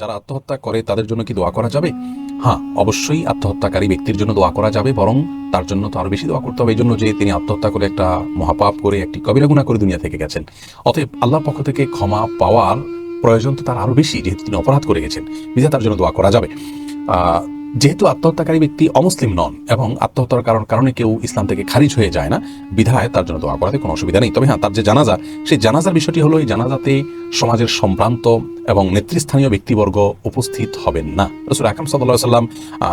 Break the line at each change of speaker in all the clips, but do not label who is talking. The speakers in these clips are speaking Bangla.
যারা আত্মহত্যা করে তাদের জন্য কি দোয়া করা যাবে? হ্যাঁ অবশ্যই আত্মহত্যাকারী ব্যক্তির জন্য দোয়া করা যাবে, বরং তার জন্য তো আরও বেশি দোয়া করতে হবে। এই জন্য যে তিনি আত্মহত্যা করে একটা মহাপাপ করে একটি কবিরাগুনা করে দুনিয়া থেকে গেছেন। অতএব আল্লাহর পক্ষ থেকে ক্ষমা পাওয়ার প্রয়োজন তো তার আরও বেশি, যেহেতু তিনি অপরাধ করে গেছেন। বিধা তার জন্য দোয়া করা যাবে। যেহেতু আত্মহত্যাকারী ব্যক্তি অমুসলিম নন এবং আত্মহত্যার কারণ কারণে কেউ ইসলাম থেকে খারিজ হয়ে যায় না, বিধায় তার জন্য দোয়া করাতে কোনো অসুবিধা নেই। তবে হ্যাঁ তার যে জানাজা, সেই জানাজার বিষয়টি হলো, এই জানাজাতে সমাজের সম্ভ্রান্ত এবং নেতৃস্থানীয় ব্যক্তিবর্গ উপস্থিত হবেন না। রসুল আকরম সাল্লাহ সাল্লাম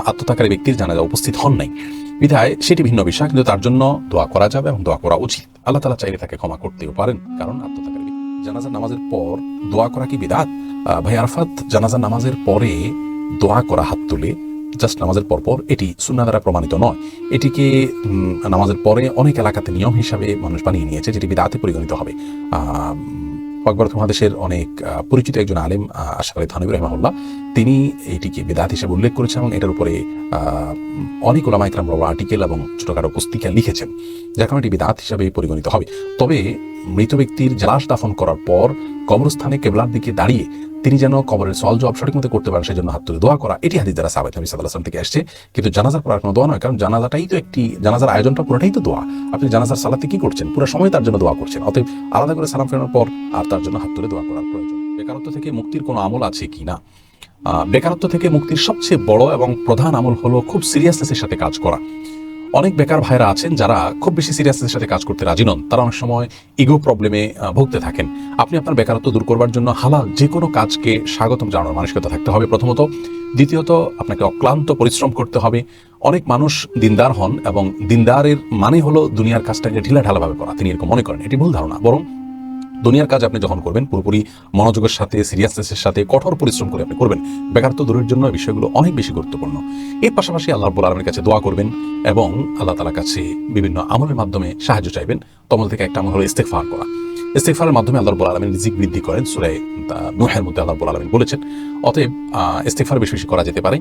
আত্মহত্যাকারী ব্যক্তির জানাজা উপস্থিত হন নাই। বিধায় সেটি ভিন্ন বিষয়, কিন্তু তার জন্য দোয়া করা যাবে এবং দোয়া করা উচিত। আল্লাহ তালা চাইলে তাকে ক্ষমা করতেও পারেন, কারণ আত্মহত্যাকারী জানাজার নামাজের পর দোয়া করা কি বিদাত? ভাই আরফাত, জানাজার নামাজের পরে দোয়া করা হাত তুলে জাস্ট নামাজের পরপর এটি সুন্না দ্বারা প্রমাণিত নয়। এটিকে নামাজের পরে অনেক এলাকাতে নিয়ম হিসাবে মানুষ বানিয়ে নিয়েছে, যেটি বিদাতে পরিগণিত হবে। আকবর মহাদেশের অনেক পরিচিত একজন আলেম আলী থানবী রহমাউল্লাহ তিনি এটিকে বেদাত হিসেবে উল্লেখ করেছেন এবং এটার উপরে অনেক ওলামা বড় আর্টিকেল এবং ছোটখাটো পুস্তিকা লিখেছেন, যার কারণে এটি বিদাত হিসাবে পরিগণিত হবে। তবে মৃত ব্যক্তির লাশ দাফন করার পর কবরস্থানে কেবলার দিকে দাঁড়িয়ে তিনি যেন কবরের সল জবাব সঠিক মতো করতে পারেন সেই জন্য হাত তুলে দোয়া করা। এটি হাদিস দ্বারা সাবেত নবী সাল্লাহ আসলাম থেকে আসছে কিন্তু জানাজার করার কোনো দোয়া নয়, কারণ জানাজাটাই তো একটি জানাজার আয়োজনটা পুরোটাই তো দোয়া। আপনি জানাজার সালাতে কি করছেন? পুরো সময় তার জন্য দোয়া করছেন। অতএব আলাদা করে সালাম ফেরানোর পর আর তার জন্য হাত তুলে দোয়া করার প্রয়োজন। বেকারত্ব থেকে মুক্তির কোনো আমল আছে কি না? বেকারত্ব থেকে মুক্তির সবচেয়ে বড় এবং প্রধান আমল হলো খুব সিরিয়াসনেসের সাথে কাজ করা। অনেক বেকার ভাইরা আছেন যারা খুব বেশি সিরিয়াসের সাথে কাজ করতে রাজি নন। তারা অনেক সময় ইগো প্রবলেমে ভুগতে থাকেন। আপনি আপনার বেকারত্ব দূর করবার জন্য হালাল যে কোনো কাজকে স্বাগতম জানানোর মানসিকতা থাকতে হবে প্রথমত। দ্বিতীয়ত, আপনাকে অক্লান্ত পরিশ্রম করতে হবে। অনেক মানুষ দিনদার হন এবং দিনদারের মানে হলো দুনিয়ার কাজটাকে ঢিলা ঢালাভাবে করা। তিনি এরকম মনে করেন। এটি ভুল ধারণা। বরং দুনিয়ার কাজ আপনি যখন করবেন, পুরোপুরি মনোযোগের সাথে সিরিয়াসনেসের সাথে, কঠোর পরিশ্রম করে আপনি করবেন। বেকারত্ব দূরের জন্য বিষয়গুলো অনেক বেশি গুরুত্বপূর্ণ। এর পাশাপাশি আল্লাহ রব্বুল আলমের কাছে দোয়া করবেন এবং আল্লাহ তালার কাছে বিভিন্ন আমলের মাধ্যমে সাহায্য চাইবেন। তমল থেকে একটা আমল হলো ইস্তেকফার করা। ইস্তেকফারের মাধ্যমে আল্লাহ রব্বুল আলমিন রিজিক বৃদ্ধি করেন। সুরাই নুহের মধ্যে আল্লাহ রব্বুল আলমিন বলেছেন, অতএব ইস্তেকফার বেশি বেশি করা যেতে পারে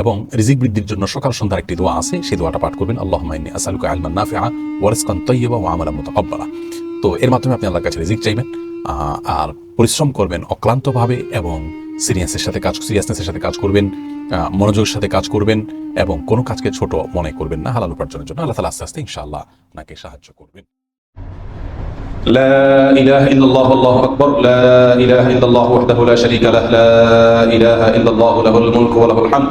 এবং রিজিক বৃদ্ধির জন্য সকাল সন্ধ্যার একটি দোয়া আছে। সেই দোয়াটা পাঠ করবেন আল্লাহ আসালুকা আলমান নাফিআ ওয়ারিসকান তৈয়বা ওয়া আমালাম মুতাকাব্বালা। তো এর মাধ্যমে আপনি আল্লাহর কাছে রিজিক চাইবেন আর পরিশ্রম করবেন অক্লান্তভাবে এবং সিরিয়াসের সাথে কাজ সিরিয়াসনেসের সাথে কাজ করবেন মনোযোগের সাথে কাজ করবেন এবং কোনো কাজকে ছোট মনে করবেন না, হালাল উপার্জনের জন্য। আল্লাহ তালা আস্তে আস্তে ইনশাল্লাহ আপনাকে সাহায্য করবেন।
لا إله إلا الله الله أكبر لا إله إلا الله وحده لا شريك له لا إله إلا الله له الملك وله الحمد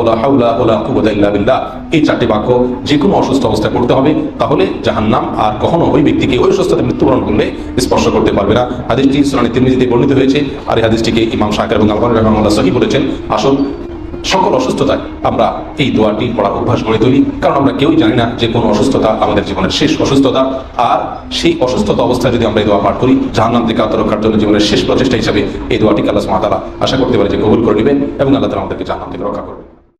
লা হাওলা ওয়া লা বিল্লাহ। এই চারটি বাক্য যে কোনো অসুস্থ অবস্থায় পড়তে হবে, তাহলে জাহান্নাম আর কখনো ওই ব্যক্তিকে ওই অসুস্থতায় মৃত্যুবরণ করলে স্পর্শ করতে পারবে না। হাদিসটি সুনানি তিরমিজিতে বর্ণিত হয়েছে, আর এই হাদিসটিকে ইমাম শাকির এবং আলবানী রাহমাহুল্লাহ সহিহ বলেছেন। আসল সকল অসুস্থতায় আমরা এই দোয়াটি পড়ার অভ্যাস গড়ে তুলি, কারণ আমরা কেউই জানি না যে কোন অসুস্থতা আমাদের জীবনের শেষ অসুস্থতা। আর সেই অসুস্থতা অবস্থায় যদি আমরা এই দোয়া পাঠ করি, জাহান্নাম থেকে আত্মরক্ষার জন্য জীবনের শেষ প্রচেষ্টা হিসাবে এই দোয়াটিকে ওয়া তাআলা আশা করতে পারি যে কবুল করে নেবেন এবং আল্লাহ তাআলা আমাদেরকে জাহান্নাম থেকে রক্ষা করবেন।